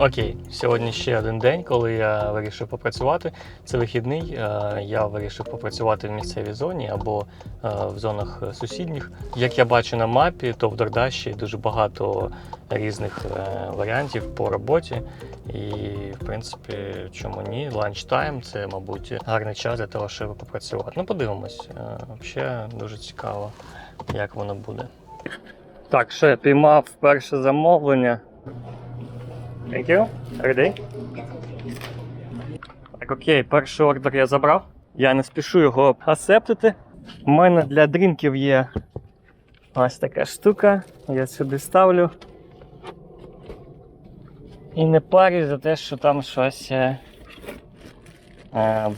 Окей, сьогодні ще один день, коли я вирішив попрацювати. Це вихідний. е, Я вирішив попрацювати в місцевій зоні або е, в зонах сусідніх. Як я бачу на мапі, то в Дордаші дуже багато різних е, варіантів по роботі. І, в принципі, чому ні? Ланчтайм це, мабуть, гарний час для того, щоб попрацювати. Ну, подивимось. Взагалі дуже цікаво, як воно буде. Так, я піймав перше замовлення. Thank you. Ready? Так, окей, перший ордер я забрав. Я не спішу його асептити. У мене для дрінків є ось така штука. Я сюди ставлю. І не парюсь за те, що там щось е, е,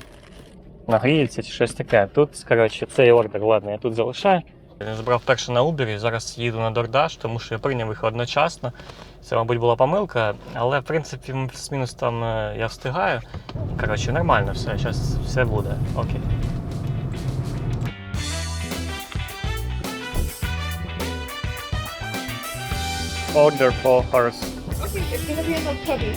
нагріється чи щось таке. Тут, коротше, цей ордер, ладно, я тут залишаю. Я забрав перше на Uber, зараз їду на DoorDash, тому що я прийняв їх одночасно. Це, мабуть, була помилка, але в принципі плюс-мінус там е, я встигаю. Коротше, нормально все, зараз все буде. Окей. Order for horse. Okay, it's gonna be in the cubby.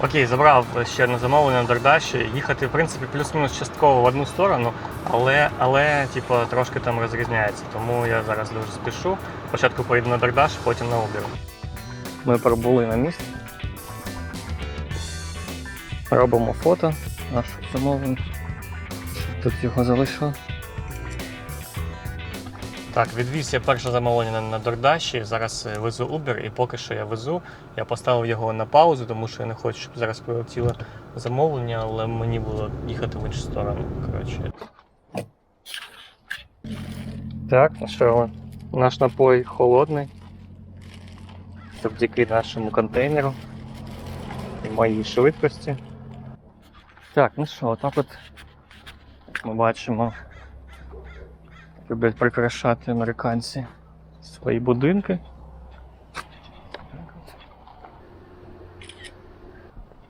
Окей, забрав ще одне замовлення на Дордаші. Їхати, в принципі, плюс-мінус частково в одну сторону, але, але типу, трошки там розрізняється. Тому я зараз дуже спішу. Спочатку поїду на Дордаш, потім на Uber. Ми пробули на місці. Робимо фото наших замовлень. Тут його залишили. Так, відвіз я перше замовлення на, Дордаші. Зараз е, везу Uber, і поки що я везу. Я поставив його на паузу, тому що я не хочу, щоб зараз прилетіло замовлення, але мені було їхати в іншу сторону. Коротше. Так, ну що, наш напой холодний. Завдяки нашому контейнеру і моїй швидкості. Так, ну що, отак от ми бачимо люблять прикрашати американці свої будинки.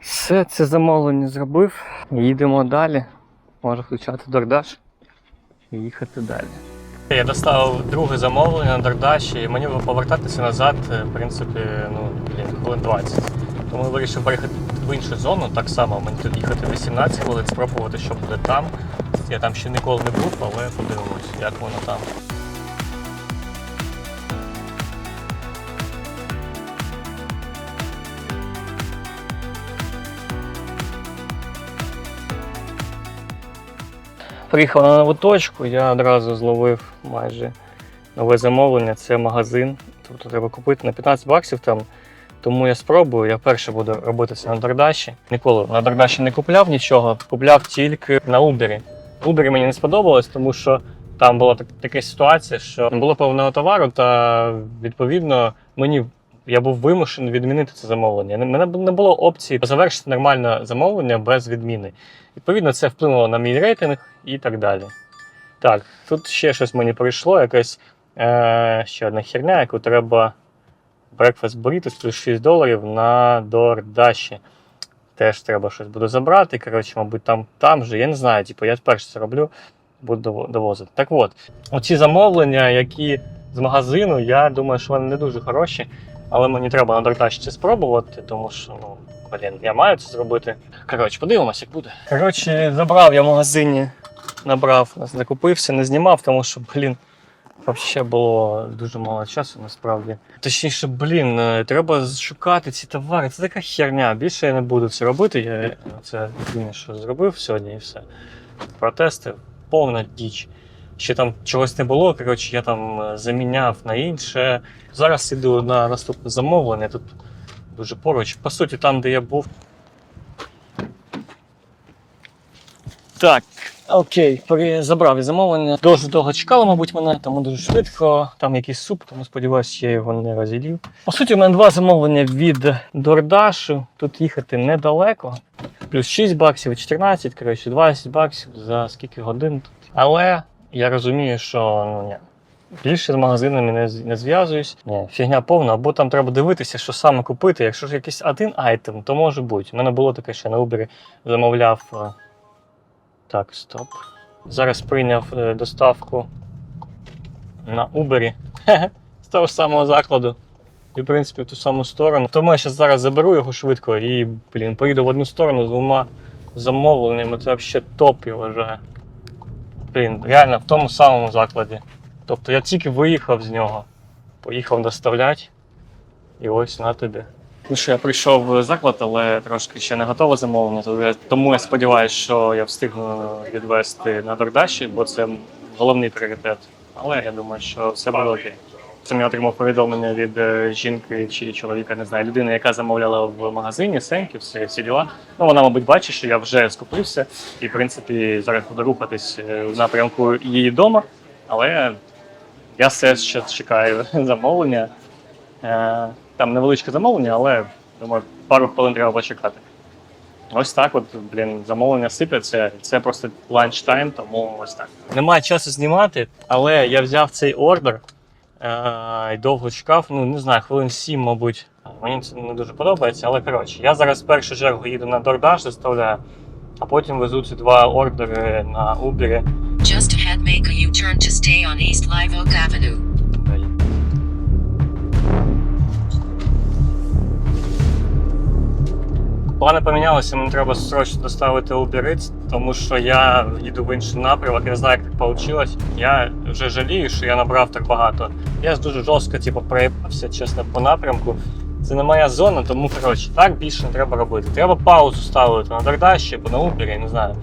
Все це замовлення зробив. Їдемо далі. Можу включати Дордаш і їхати далі. Я доставив друге замовлення на Дордаші, і мені повертатися назад, е, в принципі, ну, блін, хвилин 20. Тому я вирішив переїхати в іншу зону. Так само мені тут їхати 18 хвилин, спробувати, що буде там. Я там ще ніколи не був, але подивимось, як воно там. Приїхав на нову точку, я одразу зловив майже нове замовлення. Це магазин. Тобто треба купити на 15 баксів там. Тому я спробую. Я перше буду робити це на Дордаші. Ніколи на Дордаші не купляв нічого, купляв тільки на Убері. Убері мені не сподобалось, тому що там була так, така ситуація, що не було повного товару, та відповідно мені я був вимушений відмінити це замовлення. Мене не було опції завершити нормальне замовлення без відміни. Відповідно, це вплинуло на мій рейтинг і так далі. Так, тут ще щось мені прийшло, якась е, ще одна херня, яку треба Breakfast Burritos плюс 6 доларів на DoorDash. Теж треба щось буде забрати. Коротше, мабуть, там, там же, я не знаю, типу, я перше це роблю, буду довозити. Так от, оці замовлення, які з магазину, я думаю, що вони не дуже хороші, але мені треба на DoorDash це спробувати, тому що, ну, блін, я маю це зробити. Коротше, подивимося, як буде. Коротше, забрав я в магазині, набрав, закупився, не знімав, тому що, блін, Взагалі було дуже мало часу насправді. Точніше, блін, е, треба шукати ці товари. Це така херня. Більше я не буду це робити. Я це єдине, що зробив сьогодні і все. Протести повна діч. Ще там чогось не було. Коротше, я там е, заміняв на інше. Зараз іду на наступне замовлення. Тут дуже поруч. По суті, там, де я був. Так, Окей, забрав і замовлення. Дуже довго чекали, мабуть, мене, тому дуже швидко. Там якийсь суп, тому сподіваюся, я його не розілів. По суті, у мене два замовлення від Дордашу. Тут їхати недалеко. Плюс 6 баксів і 14, коротше, 20 баксів за скільки годин тут. Але я розумію, що ну ні. Більше з магазинами не, не зв'язуюсь. Ні, фігня повна, або там треба дивитися, що саме купити. Якщо ж якийсь один айтем, то може бути. У мене було таке, що на Uber замовляв. Так, стоп. Зараз прийняв е, доставку на Uber. того ж самого закладу. І, в принципі, в ту саму сторону. Тому я зараз заберу його швидко і, блін, поїду в одну сторону з двома замовленнями. Це взагалі топ, я вважаю. Блін, реально в тому самому закладі. Тобто я тільки виїхав з нього, поїхав доставляти, і ось на тобі. Ну що, я прийшов в заклад, але трошки ще не готове замовлення. Тому я сподіваюся, що я встигну відвести на Дордаші, бо це головний пріоритет. Але я думаю, що все буде окей. Це я отримав повідомлення від е, жінки чи чоловіка, не знаю, людини, яка замовляла в магазині Сеньків, всі, всі діла. Ну вона, мабуть, бачить, що я вже скупився, і в принципі зараз буду рухатись е, в напрямку її дома. Але я все ще чекаю замовлення. Там невеличке замовлення, але думаю, пару хвилин треба почекати. Ось так, от, блін, замовлення сипляться. Це просто ланч-тайм, тому ось так. Немає часу знімати, але я взяв цей ордер е- і довго чекав. Ну, не знаю, хвилин 7, мабуть. Мені це не дуже подобається, але коротше, я зараз в першу чергу їду на DoorDash, заставляю, а потім везу ці два ордери на Uber. Just ahead, make a U-turn to stay on East Live Oak Avenue. Плани помінялися, мені треба срочно доставити Uber Eats, тому що я їду в інший напрямок, я не знаю, як так вийшло. Я вже жалію, що я набрав так багато. Я дуже жорстко типу, проїбався, чесно, по напрямку. Це не моя зона, тому коротше, так більше не треба робити. Треба паузу ставити на Дордаші або на Uber, я не знаю.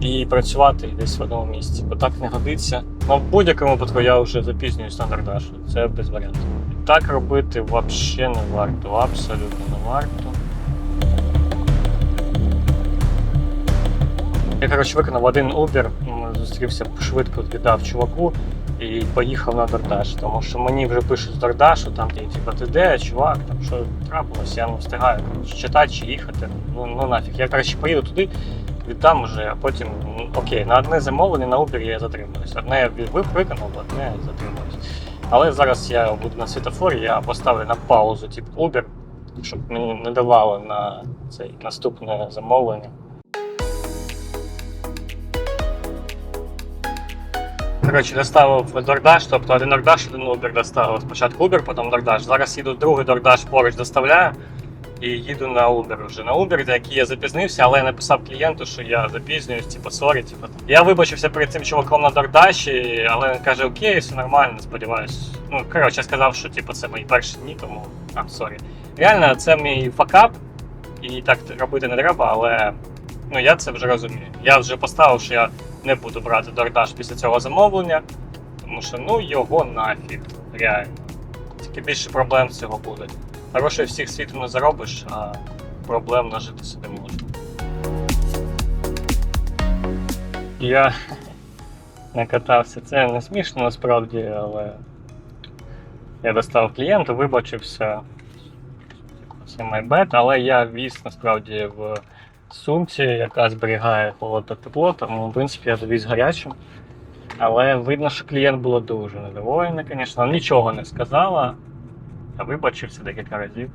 І працювати десь в одному місці, бо так не годиться. Ну, в будь-якому випадку я вже запізнююсь на Дордашу. Це без варіантів. Так робити взагалі не варто, абсолютно не варто. Я, коротше, виконав один Uber, зустрівся швидко, віддав чуваку і поїхав на Дордаш. Тому що мені вже пишуть з Дордашу, там ти, типу, ти де, чувак, там що трапилось, я не встигаю читати чи їхати. Ну, ну нафіг. Я коротше поїду туди, віддам уже, а потім, ну, окей, на одне замовлення на Uber я затримуюсь. Одне виконав, одне затримуюсь. Але зараз я буду на світофорі, я поставлю на паузу, типу Uber, щоб мені не давало на цей наступне замовлення. Коротше, доставив DoorDash, тобто один DoorDash, один Uber доставив. Спочатку Uber, потім DoorDash. Зараз їду другий DoorDash поруч доставляю і їду на Uber вже. На Uber, за який я запізнився, але я написав клієнту, що я запізнююсь, типу, сорі, типу. Я вибачився перед цим чуваком на DoorDash, але він каже, окей, все нормально, сподіваюсь. Ну, коротше, я сказав, що типу, це мої перші дні, тому а, сорі. Реально, це мій факап, і так робити не треба, але ну, я це вже розумію. Я вже поставив, що я не буду брати DoorDash після цього замовлення, тому що ну його нафіг, реально. Тільки більше проблем з цього буде. Грошей всіх світу не заробиш, а проблем нажити собі можна. Я не катався. Це не смішно насправді, але я достав клієнта, вибачився. Це MyBet, але я віз насправді в сумці, яка зберігає холод та тепло, тому в принципі я довіз гарячим. Але видно, що клієнт було дуже недоволений, звісно. Нічого не сказала. Я вибачився декілька разів.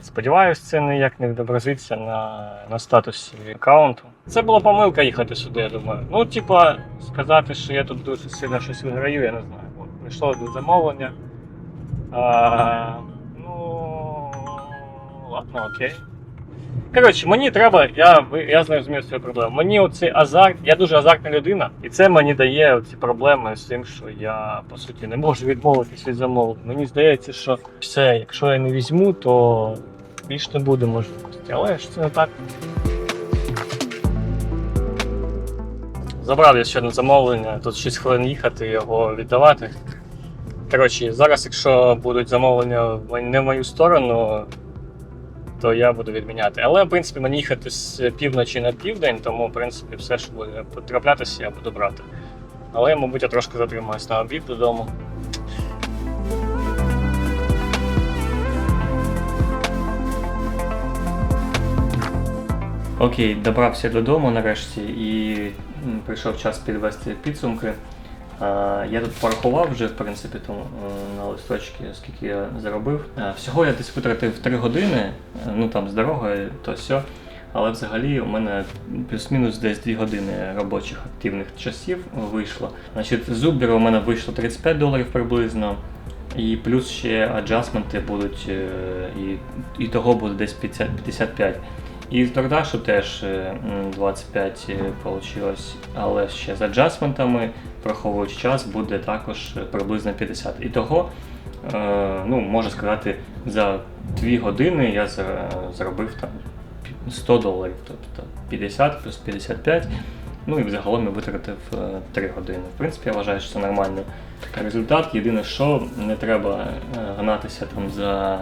Сподіваюсь, це ніяк не відобразиться на, на статусі аккаунту. Це була помилка їхати сюди, я думаю. Ну, типа, сказати, що я тут дуже сильно щось виграю, я не знаю. От, прийшло до замовлення. А, ну, ладно, окей. Коротше, мені треба, я, я зрозумів свою проблему. Мені оцей азарт, я дуже азартна людина, і це мені дає ці проблеми з тим, що я по суті не можу відмовитись від замовлень. Мені здається, що все, якщо я не візьму, то більш не буде можливості. Але ж це не так. Забрав я ще одне замовлення, тут 6 хвилин їхати, його віддавати. Коротше, зараз, якщо будуть замовлення не в мою сторону, то я буду відміняти. Але, в принципі, мені їхати з півночі на південь, тому, в принципі, все, що буде потраплятися, я буду брати. Але, мабуть, я трошки затримаюсь на обід додому. Окей, добрався додому нарешті і прийшов час підвести підсумки. Я тут порахував вже, в принципі, тому, е, на листочки, скільки я заробив. Е, Всього я десь витратив 3 години, е, ну там з дорогою, то все. Але взагалі у мене плюс-мінус десь 2 години робочих активних часів вийшло. Значить, з Uber у мене вийшло 35 доларів приблизно. І плюс ще аджастменти будуть, і, і того буде десь 50, 55. І з DoorDash теж е, 25 вийшло, але ще з аджастментами, враховуючи час, буде також е, приблизно 50. І того, е, ну, можна сказати, за 2 години я заробив там 100 доларів, тобто 50 плюс 55. Ну і взагалом я витратив 3 години. В принципі, я вважаю, що це нормальний результат. Єдине, що не треба е, гнатися там за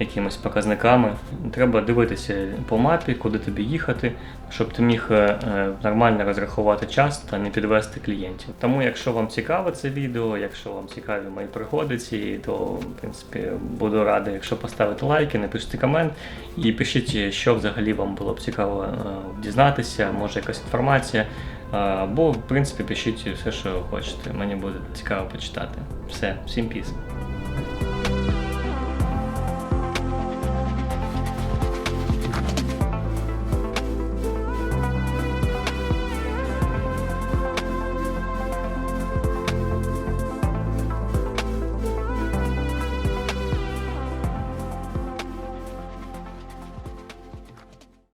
якимись показниками. Треба дивитися по мапі, куди тобі їхати, щоб ти міг е, е, нормально розрахувати час та не підвести клієнтів. Тому, якщо вам цікаве це відео, якщо вам цікаві мої пригоди ці, то в принципі буду радий, якщо поставите лайки, напишіть комент і пишіть, що взагалі вам було б цікаво е, дізнатися, може якась інформація. Або, в принципі, пишіть все, що хочете. Мені буде цікаво почитати. Все, всім піс.